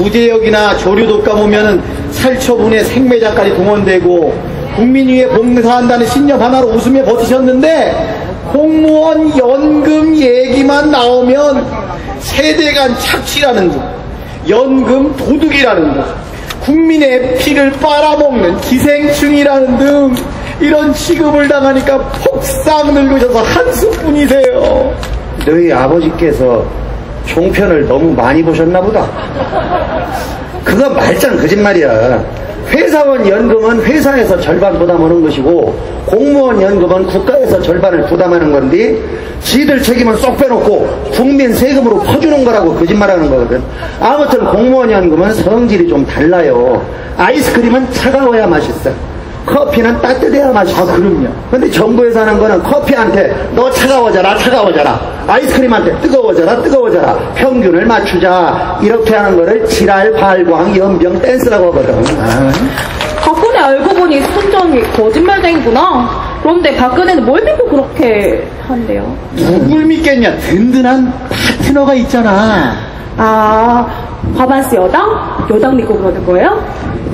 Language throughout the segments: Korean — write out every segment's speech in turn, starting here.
구제역이나 조류독 가보면은 살처분에 생매장까지 동원되고 국민 위해 봉사한다는 신념 하나로 웃으며 버티셨는데 공무원 연금 얘기만 나오면 세대간 착취라는 둥, 연금 도둑이라는 둥, 국민의 피를 빨아먹는 기생충이라는 등 이런 취급을 당하니까 폭삭 늙으셔서 한숨뿐이세요. 너희 아버지께서 종편을 너무 많이 보셨나 보다. 그거 말짱 거짓말이야. 회사원 연금은 회사에서 절반 부담하는 것이고 공무원 연금은 국가에서 절반을 부담하는 건데 지들 책임은 쏙 빼놓고 국민 세금으로 퍼주는 거라고 거짓말하는 거거든. 아무튼 공무원 연금은 성질이 좀 달라요. 아이스크림은 차가워야 맛있어. 커피는 따뜻해야 맛있어. 아, 그럼요. 근데 정부에서 하는 거는 커피한테 너 차가워져라 차가워져라 아이스크림한테 뜨거워져라 뜨거워져라 평균을 맞추자 이렇게 하는 거를 지랄 발광 연병 댄스라고 하거든 아, 박근혜 알고 보니 순전히 거짓말쟁이구나. 그런데 박근혜는 뭘 믿고 그렇게 한대요? 누굴 믿겠냐? 든든한 파트너가 있잖아. 아, 과반수 여당? 여당 믿고 그러는 거예요?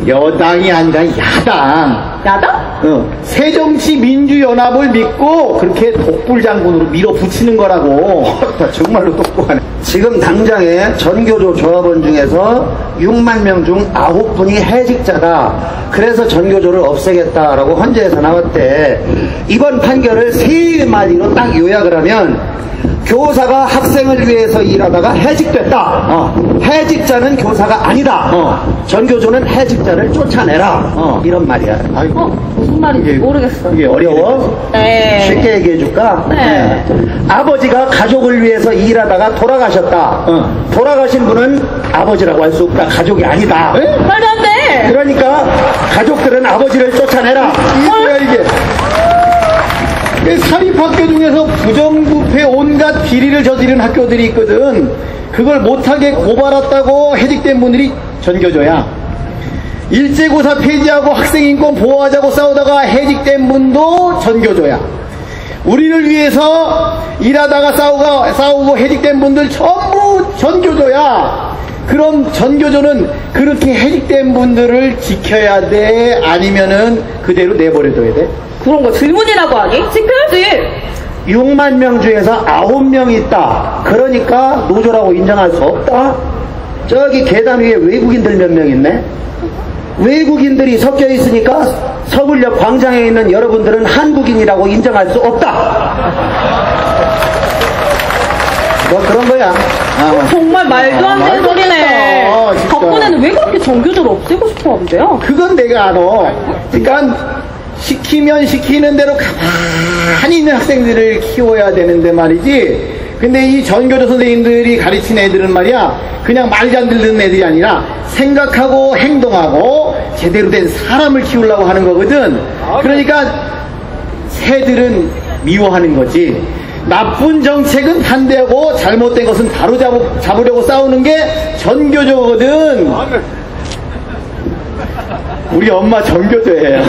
여당이 아니라 야당. 야당? 어, 새정치 민주연합을 믿고 그렇게 독불 장군으로 밀어붙이는 거라고. 나 정말로 똑똑하네. 지금 당장에 전교조 조합원 중에서 6만 명 중 9분이 해직자다 그래서 전교조를 없애겠다라고 헌재에서 나왔대 이번 판결을 세 마디로 딱 요약을 하면 교사가 학생을 위해서 일하다가 해직됐다. 어. 해직자는 교사가 아니다. 어. 전교조는 해직자를 쫓아내라. 어. 이런 말이야. 아이고. 어, 무슨 말인지 이게- 모르겠어. 이게 어려워? 네. 쉽게 얘기해 줄까? 네. 아버지가 가족을 위해서 일하다가 돌아가셨다. 어. 돌아가신 분은 아버지라고 할 수 없다. 가족이 아니다. 에? 말도 안 돼! 그러니까 가족들은 아버지를 쫓아내라. 이게 뭐야 이게? 이 사립학교 중에서 부정부패 온갖 비리를 저지른 학교들이 있거든. 그걸 못하게 고발했다고 해직된 분들이 전교조야. 일제고사 폐지하고 학생인권 보호하자고 싸우다가 해직된 분도 전교조야. 우리를 위해서 일하다가 싸우가, 싸우고 해직된 분들 전부 전교조야. 그럼 전교조는 그렇게 해직된 분들을 지켜야 돼? 아니면은 그대로 내버려둬야 돼? 그런 거 질문이라고 하니? 지켜야지! 6만 명 중에서 9명이 있다. 그러니까 노조라고 인정할 수 없다. 저기 계단 위에 외국인들 몇 명 있네. 외국인들이 섞여 있으니까 서울역 광장에 있는 여러분들은 한국인이라고 인정할 수 없다. 뭐 그런 거야. 아. 정말 말도 안 되는 말도 소리네. 진짜. 박근혜는 왜 그렇게 정교조를 없애고 싶어 한대요? 그건 내가 알아. 그러니까 시키면 시키는 대로 가만히 있는 학생들을 키워야 되는데 말이지. 근데 이 전교조 선생님들이 가르친 애들은 말이야. 그냥 말도 안 듣는 애들이 아니라 생각하고 행동하고 제대로 된 사람을 키우려고 하는 거거든. 그러니까 새들은 미워하는 거지. 나쁜 정책은 반대하고 잘못된 것은 바로 잡, 잡으려고 싸우는 게 전교조거든. 우리 엄마 전교조예요.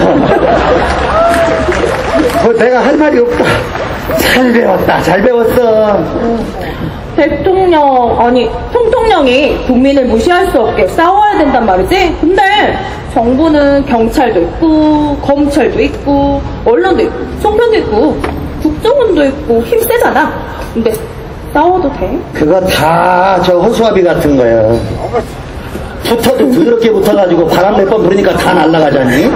뭐 내가 할 말이 없다. 잘 배웠다. 잘 배웠어. 대통령, 아니, 총통령이 국민을 무시할 수 없게 싸워야 된단 말이지? 근데 정부는 경찰도 있고, 검찰도 있고, 언론도 있고, 송편도 있고, 국정원도 있고, 힘 세잖아. 근데 싸워도 돼? 그거 다 저 허수아비 같은 거예요. 붙어도 더럽게 붙어가지고 바람 몇 번 부르니까 다 날아가잖니?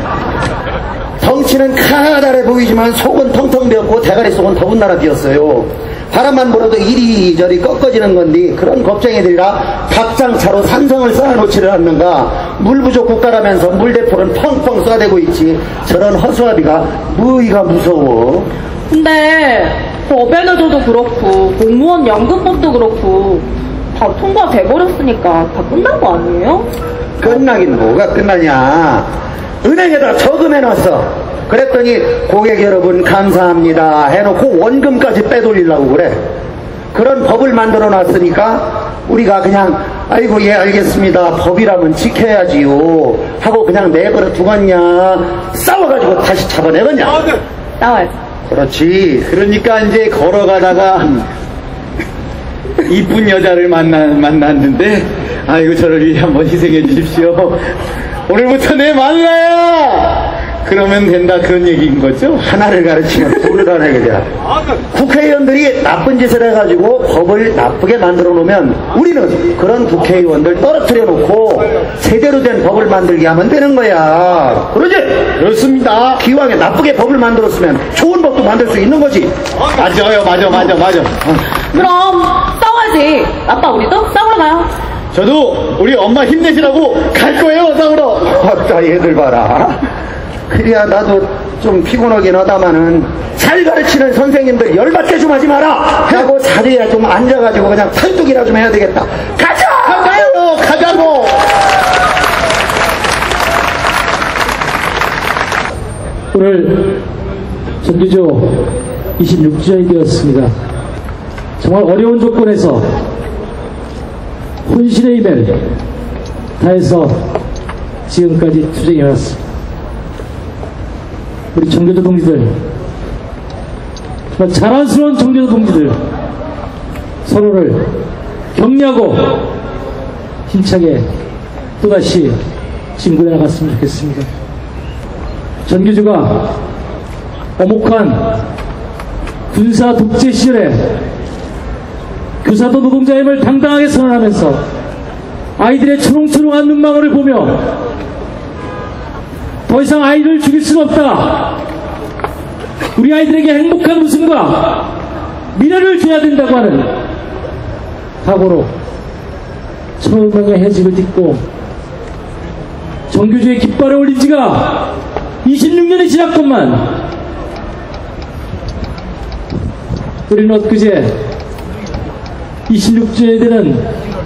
덩치는 카나다래 보이지만 속은 텅텅 비었고 대가리 속은 더군 나라 비었어요. 바람만 불어도 이리저리 꺾어지는 건데 그런 겁쟁이들이라 박장차로 산성을 쌓아놓지를 않는가 물 부족 국가라면서 물대포는 펑펑 쏴대고 있지 저런 허수아비가 뭐이가 무서워 근데 법에너도도 그렇고, 공무원 연금법도 그렇고, 다 통과돼 버렸으니까 다 끝난 거 아니에요? 끝나긴 뭐가 끝나냐. 은행에다 저금해놨어. 그랬더니 고객 여러분 감사합니다 해놓고 원금까지 빼돌리려고 그래. 그런 법을 만들어 놨으니까 우리가 그냥 아이고 예 알겠습니다 법이라면 지켜야지요 하고 그냥 내버려 두겠냐 싸워가지고 다시 잡아내겠냐 싸워야지. 그렇지 그러니까 이제 걸어가다가 이쁜 여자를 만나, 만났는데, 아이고, 저를 위해 한번 희생해 주십시오. 오늘부터 내 만나야! 그러면 된다, 그런 얘기인 거죠? 하나를 가르치면 둘을 하네 그냥. 국회의원들이 나쁜 짓을 해가지고 법을 나쁘게 만들어 놓으면 우리는 그런 국회의원들 떨어뜨려 놓고 제대로 된 법을 만들게 하면 되는 거야. 그러지? 그렇습니다. 기왕에 나쁘게 법을 만들었으면 좋은 법 도 만들 수 있는 거지. 맞아요, 맞아, 맞아, 맞아. 그럼 싸워야지. 아빠 우리도 싸우러 가요. 저도 우리 엄마 힘내시라고 갈 거예요, 싸우러. 아따 얘들 봐라. 그래야 나도 좀 피곤하긴 하다마는 잘 가르치는 선생님들 열받게 좀 하지 마라 하고 자리에 좀 앉아가지고 그냥 팔뚝이라 좀 해야 되겠다. 가자! 가요, 가자고! 오늘 전기조 26주년이 되었습니다. 정말 어려운 조건에서 혼신의 힘을 다해서 지금까지 투쟁해 왔습니다. 우리 정교조 동지들, 정말 자랑스러운 정교조 동지들, 서로를 격려하고 힘차게 또다시 진군해 나갔으면 좋겠습니다. 전교조가 어목한 군사 독재 시절에 교사도 노동자의 힘을 당당하게 선언하면서 아이들의 초롱초롱한 눈망울을 보며 더 이상 아이를 죽일 수는 없다. 우리 아이들에게 행복한 웃음과 미래를 줘야 된다고 하는 각오로 천명의 해직을 딛고 정규주의 깃발을 올린 지가 26년이 지났건만 우리는 엊그제 26주년이 되는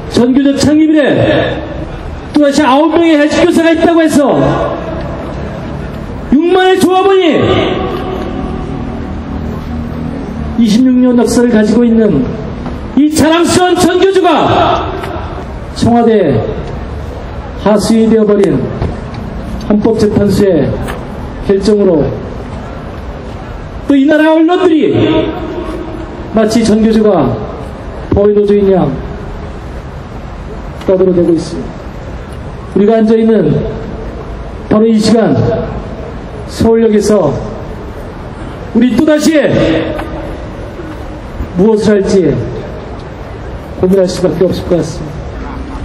전교조 창립일에 또다시 9명의 해직교사가 있다고 해서 6만의 조합원이 26년 역사를 가지고 있는 이 자랑스러운 전교조가 청와대 하수인이 되어버린 헌법재판소의 결정으로 또 이 나라 언론들이 마치 전교조가 보이노조인 양 떠들어대고 있습니다. 우리가 앉아있는 바로 이 시간 서울역에서 우리 또다시 무엇을 할지 고민할 수밖에 없을 것 같습니다.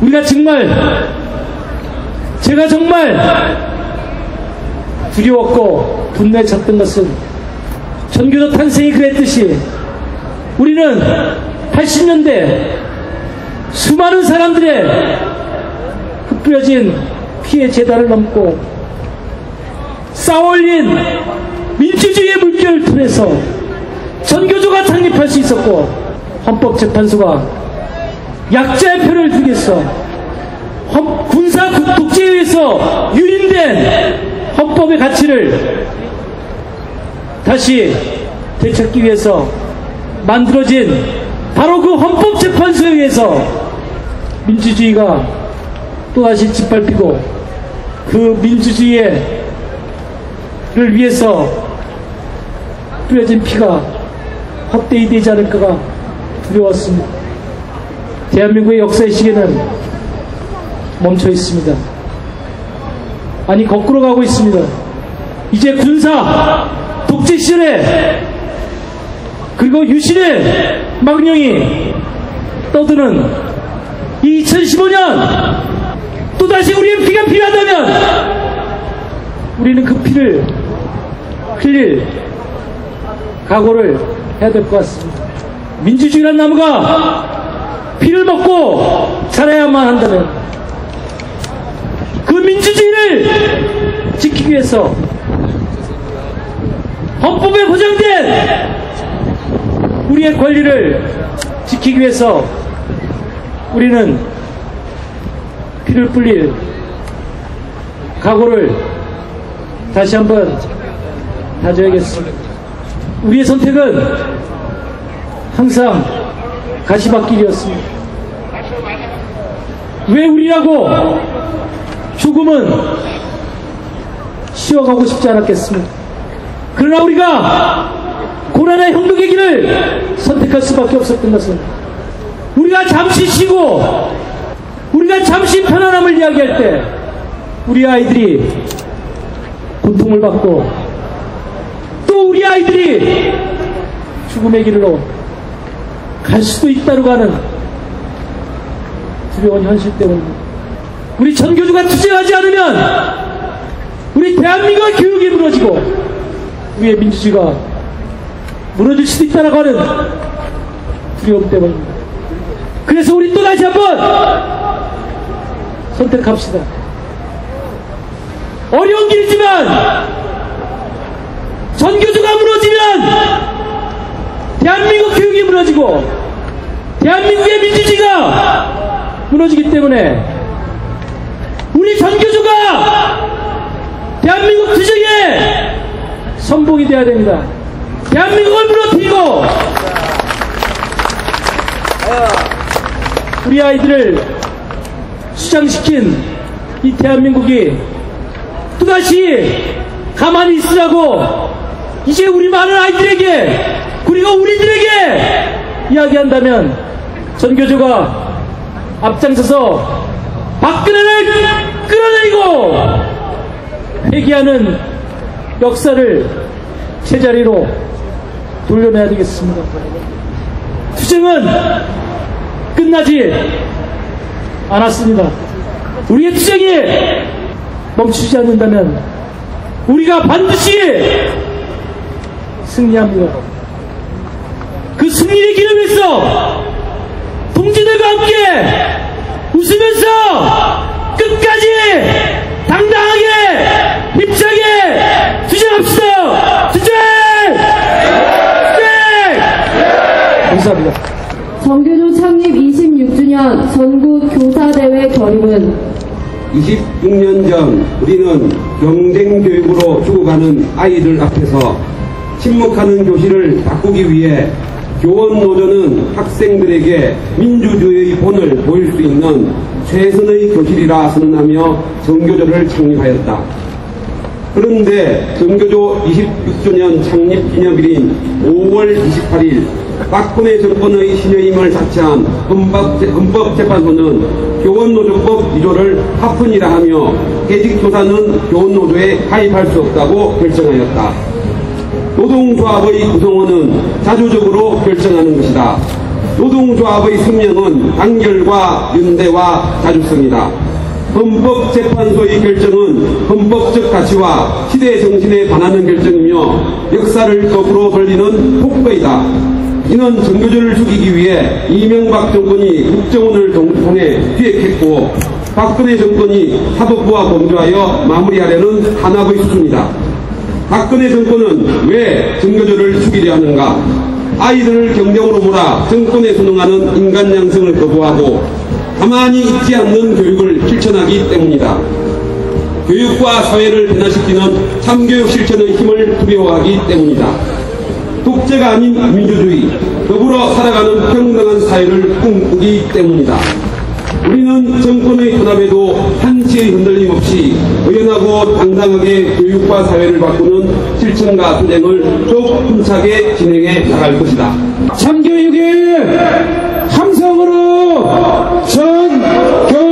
우리가 정말 제가 정말 두려웠고 분노에 찼던 것은 전교조 탄생이 그랬듯이 우리는 80년대 수많은 사람들의 흩뿌려진 피해 재단을 넘고 쌓아올린 민주주의의 물결을 통해서 전교조가 창립할 수 있었고 헌법재판소가 약자의 표를 헌- 군사 독재에 의해서 유린된 헌법의 가치를 다시 되찾기 위해서 만들어진 바로 그 헌법재판소에 의해서 민주주의가 또다시 짓밟히고 그 민주주의를 위해서 뿌려진 피가 헛되이 되지 않을까가 두려웠습니다. 대한민국의 역사의 시계는 멈춰 있습니다. 아니 거꾸로 가고 있습니다. 이제 군사 독재 시절에 그리고 유신의 망령이 떠드는 이 2015년 또다시 우리의 피가 필요하다면 우리는 그 피를 흘릴 각오를 해야 될 것 같습니다. 민주주의란 나무가 피를 먹고 자라야만 한다면 그 민주주의를 지키기 위해서 헌법에 보장된 우리의 권리를 지키기 위해서 우리는 피를 뿌릴 각오를 다시 한번 다져야겠습니다. 우리의 선택은 항상 가시밭길이었습니다. 왜 우리라고 죽음은 쉬어가고 싶지 않았겠습니까? 그러나 우리가 고난의 형독의 길을 선택할 수밖에 없었던 것은 우리가 잠시 쉬고 우리가 잠시 편안함을 이야기할 때 우리 아이들이 고통을 받고 또 우리 아이들이 죽음의 길로 갈 수도 있다고 하는 두려운 현실 때문입니다. 우리 전교조가 투쟁하지 않으면 우리 대한민국의 교육이 무너지고 우리의 민주주의가 무너질 수도 있다고 하는 두려움 때문입니다. 그래서 우리 또 다시 한번 선택합시다. 어려운 길이지만 전교조가 무너지면 대한민국 교육이 무너지고 대한민국의 민주주의가 무너지기 때문에 우리 전교조가 대한민국 투쟁의 선봉이 되어야 됩니다. 대한민국을 무너뜨리고 우리 아이들을 수장시킨 이 대한민국이 또다시 가만히 있으라고 이제 우리 많은 아이들에게 그리고 우리들에게 이야기한다면 전교조가 앞장서서 박근혜를 끌어내리고 회귀하는 역사를 제자리로 돌려내야 되겠습니다. 투쟁은 끝나지 않았습니다. 우리의 투쟁이 멈추지 않는다면 우리가 반드시 승리합니다. 그 승리의 길을 위해서 동지들과 함께 웃으면서 끝까지 당당하게 힘차게 투쟁합시다. 투쟁! 투쟁! 감사합니다. 정교조 창립 26주년 전국 교사대회 결의문 26년 전 우리는 경쟁 교육으로 죽어가는 아이들 앞에서 침묵하는 교실을 바꾸기 위해 교원 노조는 학생들에게 민주주의의 본을 보일 수 있는 최선의 교실이라 선언하며 정교조를 창립하였다. 그런데 정교조 26주년 창립 기념일인 5월 28일 박근혜 정권의 신여임을 자처한 헌법, 헌법재판소는 교원노조법 2조를 합헌이라 하며 해직교사는 교원노조에 가입할 수 없다고 결정하였다. 노동조합의 구성원은 자주적으로 결정하는 것이다. 노동조합의 생명은 단결과 연대와 자주성이다. 헌법재판소의 결정은 헌법적 가치와 시대 정신에 반하는 결정이며 역사를 거꾸로 돌리는 폭거이다. 이는 정교조를 죽이기 위해 이명박 정권이 국정원을 통해 기획했고 박근혜 정권이 사법부와 공조하여 마무리하려는 한압의 수순이다. 박근혜 정권은 왜 정교조를 죽이려 하는가? 아이들을 경쟁으로 몰아 정권에 순응하는 인간 양성을 거부하고 가만히 있지 않는 교육을 실천하기 때문이다. 교육과 사회를 변화시키는 참교육 실천의 힘을 두려워하기 때문이다. 독재가 아닌 민주주의, 더불어 살아가는 평등한 사회를 꿈꾸기 때문이다. 우리는 정권의 탄압에도 한치의 흔들림 없이 의연하고 당당하게 교육과 사회를 바꾸는 실천과 투쟁을 쭉 힘차게 진행해 나갈 것이다. 참교육의 함성으로 전교조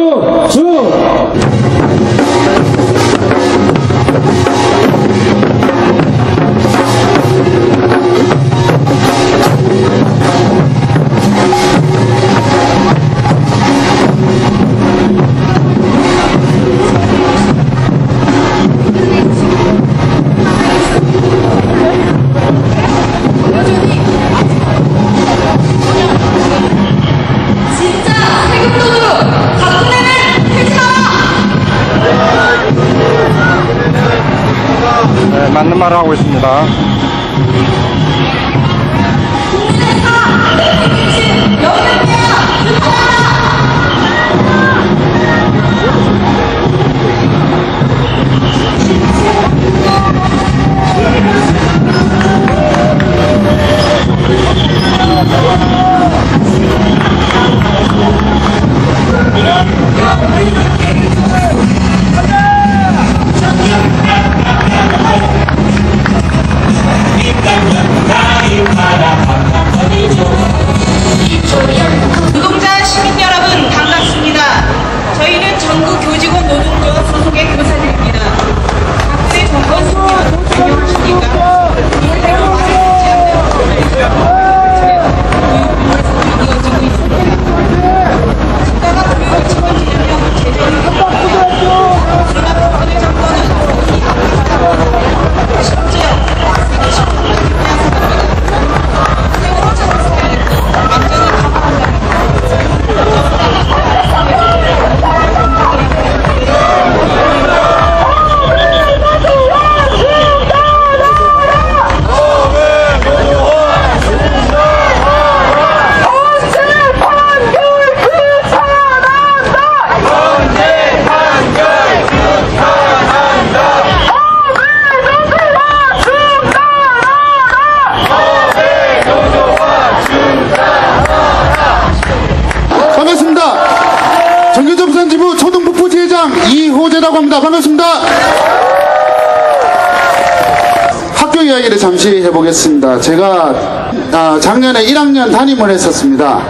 노동자 시민 여러분 반갑습니다. 저희는 전국 교직원 노동조합 소속의 교사입니다. 각분의 정권 수표 안녕하십니까? 이야기를 잠시 해보겠습니다. 제가 아, 작년에 1학년 담임을 했었습니다.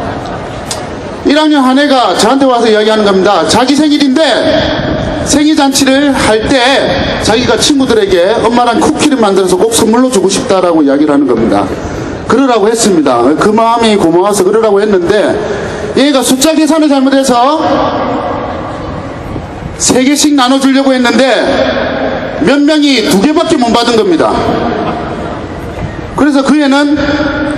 1학년 한 애가 저한테 와서 이야기하는 겁니다. 자기 생일인데 생일잔치를 할 때 자기가 친구들에게 엄마랑 쿠키를 만들어서 꼭 선물로 주고 싶다라고 이야기를 하는 겁니다. 그러라고 했습니다. 그 마음이 고마워서 그러라고 했는데 얘가 숫자 계산을 잘못해서 세 개씩 나눠주려고 했는데 몇 명이 두 개밖에 못 받은 겁니다. 그래서 그 애는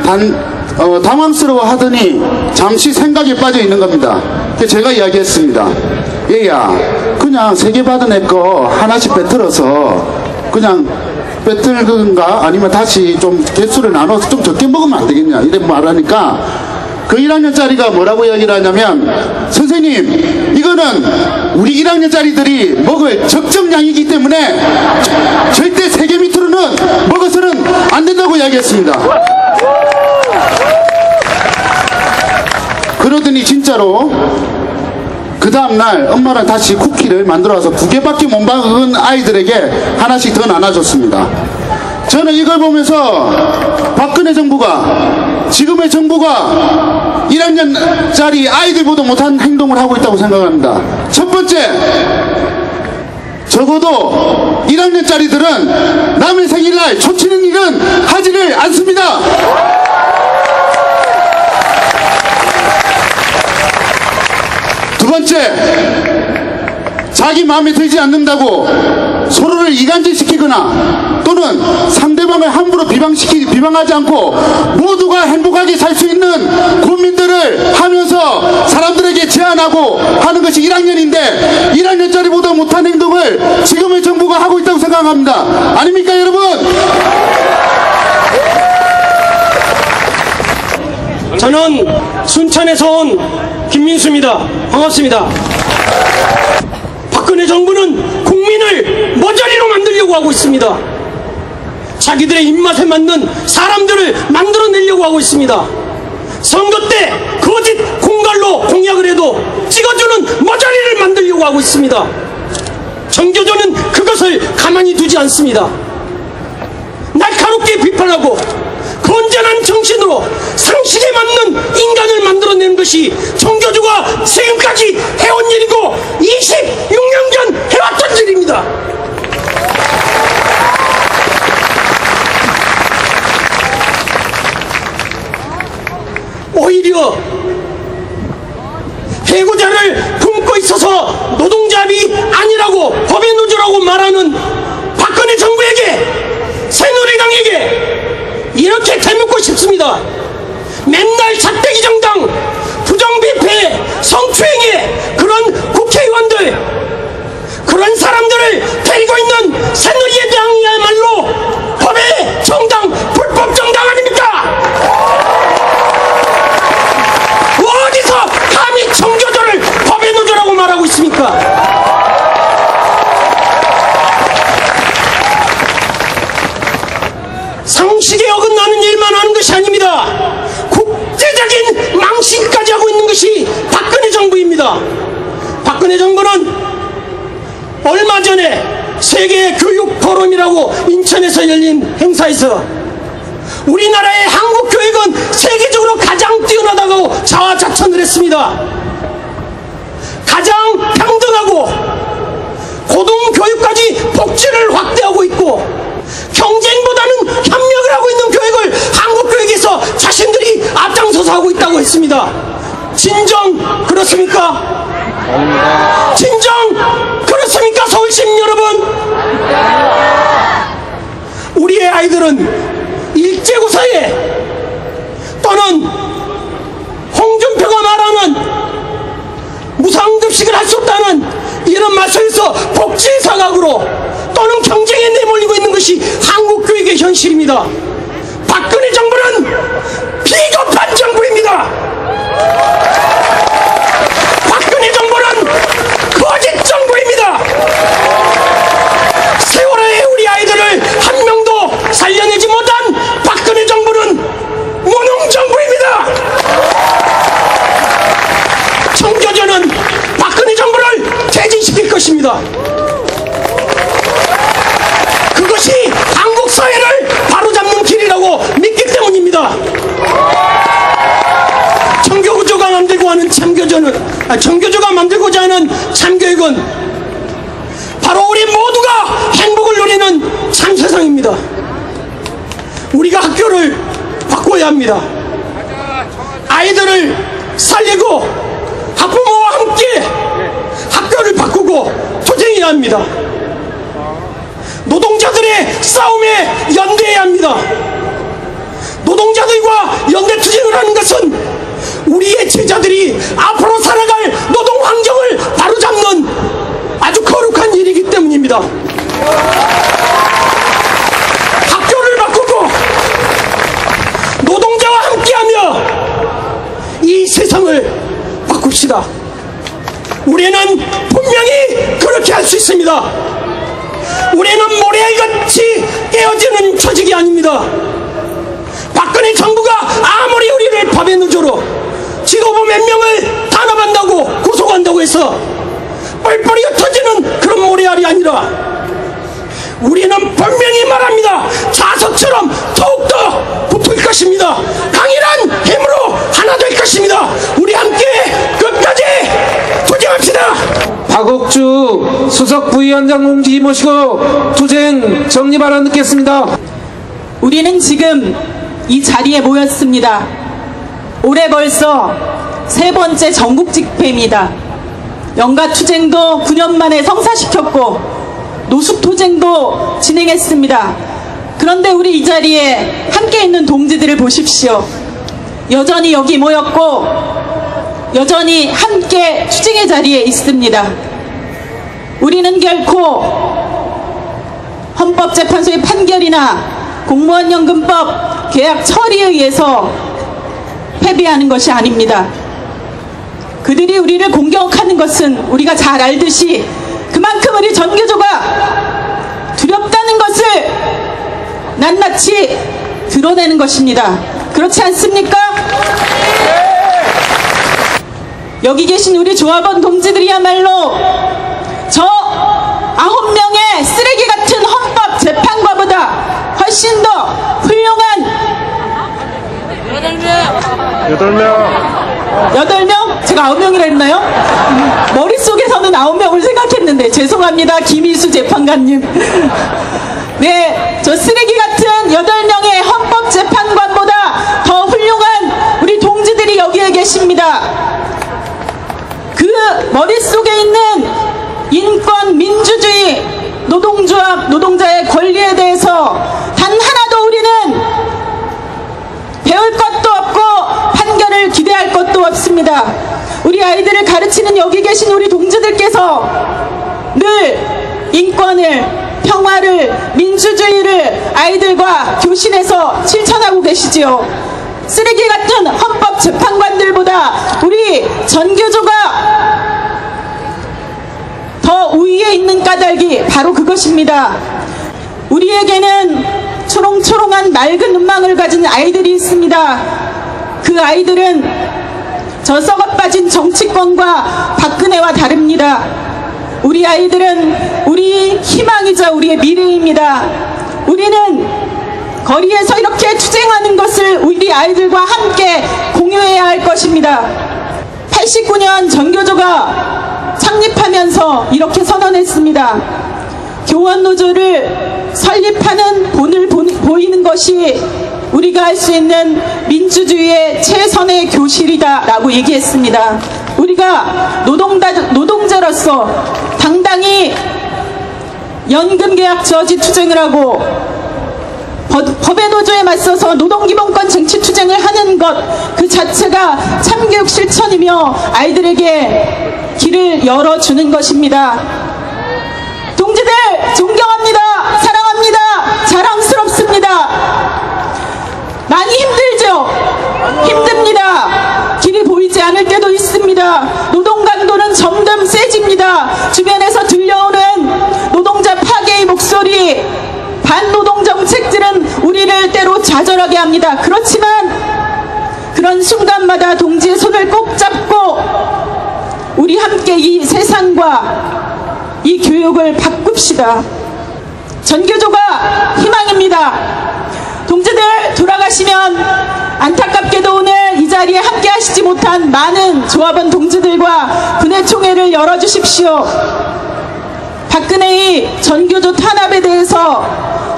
단, 어, 당황스러워 하더니 잠시 생각에 빠져 있는 겁니다. 제가 이야기했습니다. 얘야, 그냥 세 개 받은 애 거 하나씩 빼들어서 그냥 빼들든가 아니면 다시 좀 개수를 나눠서 좀 적게 먹으면 안 되겠냐. 이래 말하니까 그 1학년짜리가 뭐라고 이야기를 하냐면 선생님 이거는 우리 1학년짜리들이 먹을 적정량이기 때문에 저- 절대 세개 밑으로는 먹어서는 안 된다고 이야기했습니다. 그러더니 진짜로 그 다음날 엄마랑 다시 쿠키를 만들어서 두 개밖에 못 먹은 아이들에게 하나씩 더 나눠줬습니다. 저는 이걸 보면서 박근혜 정부가 지금의 정부가 1학년짜리 아이들보다 못한 행동을 하고 있다고 생각합니다. 첫 번째, 적어도 1학년짜리들은 남의 생일날 초치는 일은 하지를 않습니다. 두 번째, 자기 마음에 들지 않는다고 서로를 이간질시키거나 또는 상대방을 함부로 비방시키, 비방하지 않고 모두가 행복하게 살 수 있는 국민들을 하면서 사람들에게 제안하고 하는 것이 1학년인데 1학년짜리보다 못한 행동을 지금의 정부가 하고 있다고 생각합니다. 아닙니까 여러분? 저는 순천에서 온 김민수입니다. 반갑습니다. 박근혜 정부는 국민을 머저리로 만들려고 하고 있습니다. 자기들의 입맛에 맞는 사람들을 만들어내려고 하고 있습니다. 선거 때 거짓 공갈로 공약을 해도 찍어주는 머저리를 만들려고 하고 있습니다. 정교조는 그것을 가만히 두지 않습니다. 날카롭게 비판하고 건전한 정신으로 상식에 맞는 인간을 만들어내는 것이 정교조가 지금까지 해온 일이고 26년 전 해왔던 일입니다. 오히려 해고자를 품고 있어서 노동자비 아니라고 법의 노조라고 말하는 박근혜 정부에 있어. 우리나라의 한국 교육은 세계적으로 가장 뛰어나다고 자화자찬을 했습니다. 가장 평등하고 고등교육까지 복지를 확대하고 있고 경쟁보다는 협력을 하고 있는 교육을 한국 교육에서 자신들이 앞장서서 하고 있다고 했습니다. 진정 그렇습니까? 진정 그렇습니까 서울시민 여러분? 아이들은 일제고사에 또는 홍준표가 말하는 무상급식을 할 수 없다는 이런 말씀에서 복지 사각으로 또는 경쟁에 내몰리고 있는 것이 한국 교육의 현실입니다. 박근혜 정부는 비겁한 정부입니다. 박근혜 정부는 거짓 정부입니다. 세월호에 우리 아이들을 한 명도 살려내지 못한 박근혜 정부는 무능 정부입니다. 청교조는 박근혜 정부를 퇴진시킬 것입니다. 그것이 한국 사회를 바로잡는 길이라고 믿기 때문입니다. 청교조가 만들고 하는 참교조는 아, 청교조가 만들고자 하는 참교육은 바로 우리 모두가 행복을 누리는 참 세상입니다. 우리가 학교를 바꿔야 합니다. 아이들을 살리고 학부모와 함께 학교를 바꾸고 투쟁해야 합니다. 노동자들의 싸움에 연대해야 합니다. 노동자들과 연대 투쟁을 하는 것은 우리의 제자들이 앞으로 살아갈 노동 환경을 바로잡는 아주 거룩한 일이기 때문입니다. 학교를 바꾸고 노동자와 함께하며 이 세상을 바꿉시다. 우리는 분명히 그렇게 있습니다. 우리는 모래알같이 깨어지는 조직이 아닙니다. 박근혜 정부가 아무리 우리를 밥에 누조로 지도부 몇 명을 탄압한다고 구속한다고 해서 뻘뻘이 흩어지는 그런 모래알이 아니라 우리는 분명히 말합니다. 자석처럼 더욱더 붙을 것입니다. 강인한 힘으로 하나 될 것입니다. 우리 함께 끝까지 도전합시다. 박옥주 수석 부위원장 공지 모시고 투쟁 정리 발언 듣겠습니다. 우리는 지금 이 자리에 모였습니다. 올해 벌써 세 번째 전국 집회입니다. 연가 투쟁도 9년 만에 성사시켰고 노숙 투쟁도 진행했습니다. 그런데 우리 이 자리에 함께 있는 동지들을 보십시오. 여전히 여기 모였고 여전히 함께 투쟁의 자리에 있습니다. 우리는 결코 헌법재판소의 판결이나 공무원연금법 계약 처리에 의해서 패배하는 것이 아닙니다. 그들이 우리를 공격하는 것은 우리가 잘 알듯이 그만큼 우리 전교조가 두렵다는 것을 낱낱이 드러내는 것입니다. 그렇지 않습니까? 여기 계신 우리 조합원 동지들이야말로 저 아홉 명의 쓰레기 같은 헌법 재판과보다 훨씬 더 훌륭한 여덟 명. 여덟 명? 제가 아홉 명이라 했나요? 머릿속에서는 아홉 명을 생각했는데 죄송합니다 김일수 재판관님 네, 저 쓰레기 같은 여덟 명의 헌법 재판관보다 더 훌륭한 우리 동지들이 여기에 계십니다 그 머릿속에 있는 인권, 민주주의, 노동조합, 노동자의 권리에 대해서 단 하나도 우리는 배울 것도 없고 판결을 기대할 것도 없습니다. 우리 아이들을 가르치는 여기 계신 우리 동지들께서 늘 인권을, 평화를, 민주주의를 아이들과 교실에서 실천하고 계시지요. 쓰레기 같은 헌법 재판관들보다 우리 전교조가 더 우위에 있는 까닭이 바로 그것입니다. 우리에게는 초롱초롱한 맑은 눈망울 가진 아이들이 있습니다. 그 아이들은 저 썩어 빠진 정치권과 박근혜와 다릅니다. 우리 아이들은 우리 희망이자 우리의 미래입니다. 우리는 거리에서 이렇게 투쟁하는 것을 우리 아이들과 함께 공유해야 할 것입니다. 89년 전교조가 창립하면서 이렇게 선언했습니다. 교원노조를 설립하는 본을 보, 보이는 것이 우리가 할 수 있는 민주주의의 최선의 교실이다 라고 얘기했습니다. 우리가 노동자, 노동자로서 당당히 연금계약 저지 투쟁을 하고 법- 법의 노조에 맞서서 노동기본권 쟁취 투쟁을 하는 것 그 자체가 참교육 실천이며 아이들에게 길을 열어주는 것입니다. 동지들 존경합니다. 사랑합니다. 자랑스럽습니다. 많이 힘들죠? 힘듭니다. 길이 보이지 않을 때도 있습니다. 노동 강도는 점점 세집니다. 주변에서 들려오는 노동자 파괴의 목소리, 반노동 정책들은 우리를 때로 좌절하게 합니다. 그렇지만 그런 순간마다 동지의 손을 꼭 잡고 우리 함께 이 세상과 이 교육을 바꿉시다. 전교조가 희망입니다. 동지들 돌아가시면 안타깝게도 오늘 이 자리에 함께 하시지 못한 많은 조합원 동지들과 군의 총회를 열어주십시오. 박근혜의 전교조 탄압에 대해서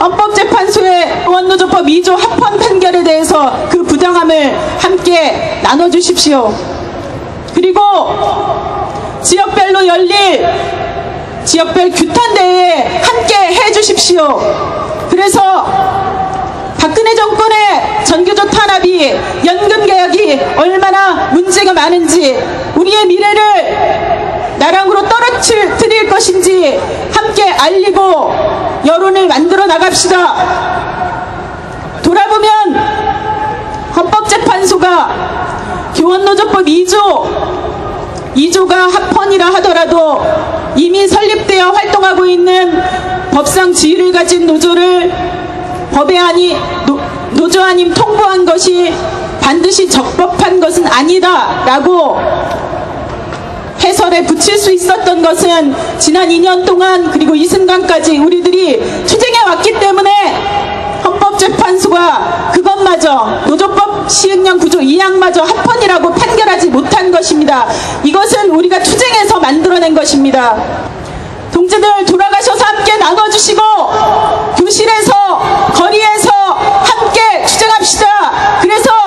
헌법재판소의 의원노조법 2조 합헌 판결에 대해서 그 부당함을 함께 나눠주십시오. 그리고 지역별로 열릴 지역별 규탄대회에 함께 해주십시오. 그래서 박근혜 정권의 전교조 탄압이 연금 개혁이 얼마나 문제가 많은지 우리의 미래를 나랑으로 떨어뜨릴 것인지 함께 알리고 여론을 만들어 나갑시다. 돌아보면 헌법재판소가 교원노조법 2조 2조가 합헌이라 하더라도 이미 설립되어 활동하고 있는 법상 지위를 가진 노조를 법에 아니 노, 노조 아님 통보한 것이 반드시 적법한 것은 아니다 라고 해설에 붙일 수 있었던 것은 지난 2년 동안 그리고 이 순간까지 우리들이 투쟁해 왔기 때문에 헌법재판소가 그것마저 노조법 시흥령 구조 2항마저 합헌이라고 판결하지 못한 것입니다. 이것은 우리가 투쟁해서 만들어낸 것입니다. 동지들 돌아가셔서 함께 나눠주시고 교실에서 거리에서 함께 투쟁합시다. 그래서